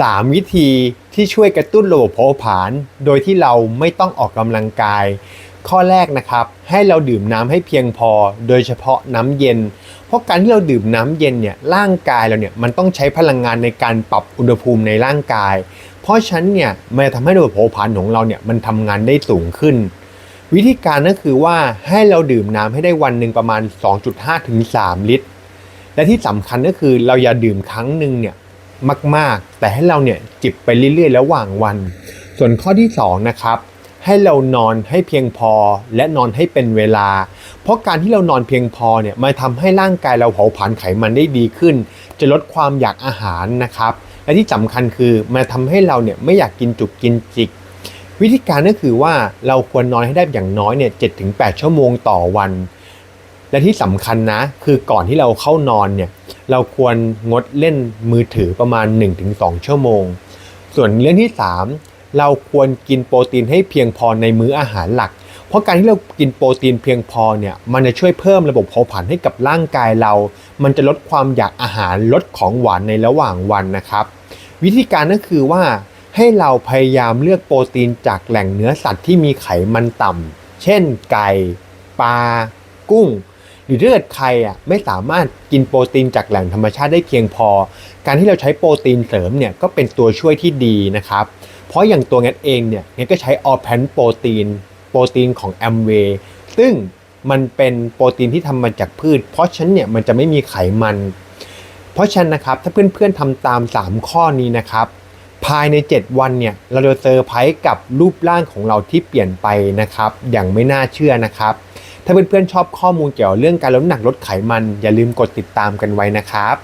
3 วิธีที่ช่วยกระตุ้นระบบเผาผลาญโดยที่เราไม่ต้องออกกำลังกาย ข้อแรกนะครับ ให้เราดื่มน้ำให้เพียงพอ โดยเฉพาะน้ำเย็น เพราะการที่เราดื่มน้ำเย็นเนี่ยร่างกายเราเนี่ยมันต้องใช้พลังงานในการปรับอุณหภูมิในร่างกาย เพราะฉะนั้นเนี่ยมันจะทำให้ระบบเผาผลาญของเราเนี่ยมันทำงานได้สูงขึ้น วิธีการก็คือว่าให้เราดื่มน้ำให้ได้วันหนึ่งประมาณ 2.5ถึง3ลิตร และที่สำคัญก็คือเราอย่าดื่มครั้งหนึ่งเนี่ย มาก ๆ แต่ให้เราเนี่ยจิบไปเรื่อย ๆ ระหว่างวัน ส่วนข้อที่2นะครับให้เรานอนให้เพียงพอและนอนให้เป็นเวลา เพราะการที่เรานอนเพียงพอเนี่ยมันทำให้ร่างกายเราเผาผลาญไขมันได้ดีขึ้น จะลดความอยากอาหารนะครับ และที่สำคัญคือมันทำให้เราเนี่ยไม่อยากกินจุกกินจิก วิธีการก็คือว่าเราควรนอนให้ได้อย่างน้อยเนี่ยเจ็ถึงแชั่วโมงต่อวัน และที่สำคัญนะคือก่อนที่เราเข้านอนเนี่ย เราควรงดเล่นมือถือประมาณ 1-2 ชั่วโมง ส่วนเรื่องที่ 3 เราควรกินโปรตีนให้เพียงพอในมื้ออาหารหลัก เพราะการที่เรากินโปรตีนเพียงพอเนี่ยมันจะช่วยเพิ่มระบบเผาผลาญให้กับร่างกายเรา มันจะลดความอยากอาหารลดของหวานในระหว่างวันนะครับ วิธีการก็คือว่าให้เราพยายามเลือกโปรตีนจากแหล่งเนื้อสัตว์ที่มีไขมันต่ำ เช่นไก่ ปลา กุ้ง หรือถ้าเกิดใครอะไม่สามารถกินโปรตีนจากแหล่งธรรมชาติได้เพียงพอ การที่เราใช้โปรตีนเสริมเนี่ยก็เป็นตัวช่วยที่ดีนะครับ เพราะอย่างตัวงัดเองเนี่ยงัดก็ใช้ออแพนโปรตีน โปรตีนของแอมเวย์ซึ่งมันเป็นโปรตีนที่ทำมาจากพืช เพราะฉะนั้นเนี่ยมันจะไม่มีไขมัน เพราะฉะนั้นนะครับถ้าเพื่อนๆทำตาม 3 ข้อนี้นะครับ ภายใน 7 วันเนี่ยเราจะเซอร์ไพรส์กับรูปร่างของเราที่เปลี่ยนไปนะครับ อย่างไม่น่าเชื่อนะครับ ถ้าเพื่อนๆชอบข้อมูลเกี่ยวกับเรื่องการลดน้ำหนักลดไขมัน อย่าลืมกดติดตามกันไว้นะครับ